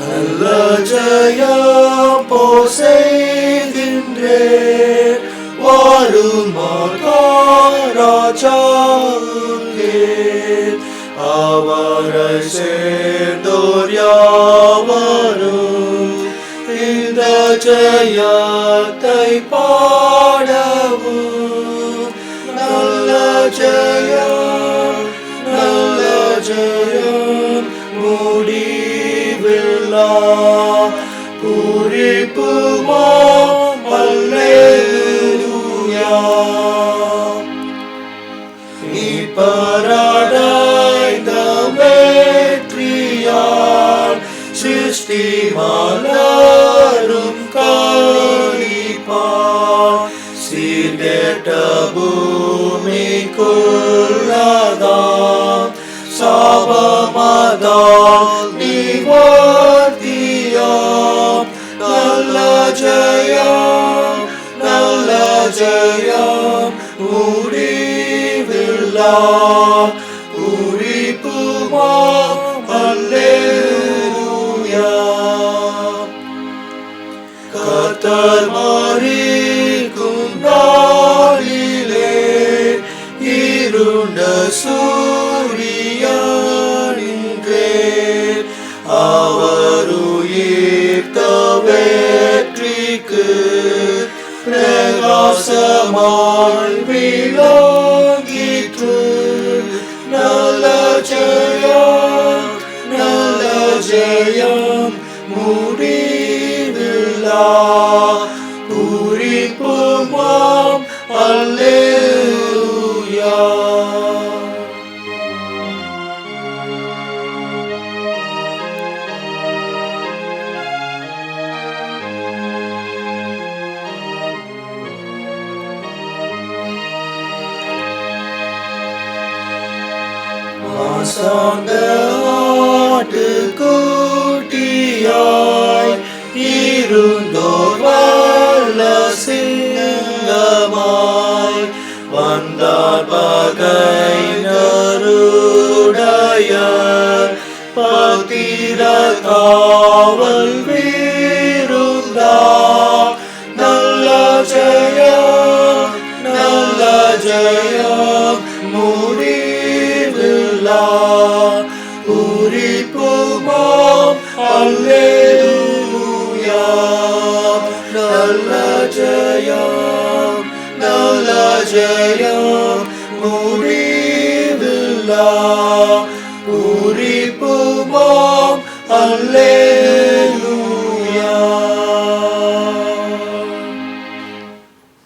நல்ல ஜெயம் வாழும் ராஜாவுக்கே அவரை சேர்ந்தோர் யாவரும் இந்த ஜெயத்தை பாடவும் நல்ல ஜெயம் நல்ல ஜெயம் முடிவில்லா சாபமதாம் நல்ல ஜெயம் நல்ல ஜெயம் முடிவில்லா உரிப்புமா அல்லேலூயா கத்தர் மாறிக்கும் நாளிலே இருண்ட அவர் உயிர்த்த வெற்றிக்கு பிரகாசமாய் விளங்கிற்று. நல்ல ஜெயம் நல்ல ஜெயம் முடிவில்லா. பூரிப்புமாம் அல்லே மாசாந்த ஆட்டுக்குட்டியாய் இருந்தோர் வல்ல சிங்கமாய் வந்தார் பகை நருடைய பத்திர காவல் வீ பூரிப்புமாம் அல்லேலூயா நல்ல ஜெயம் நல்ல ஜெயம் முடிவில்லா பூரிப்புமாம் அல்லேலூயா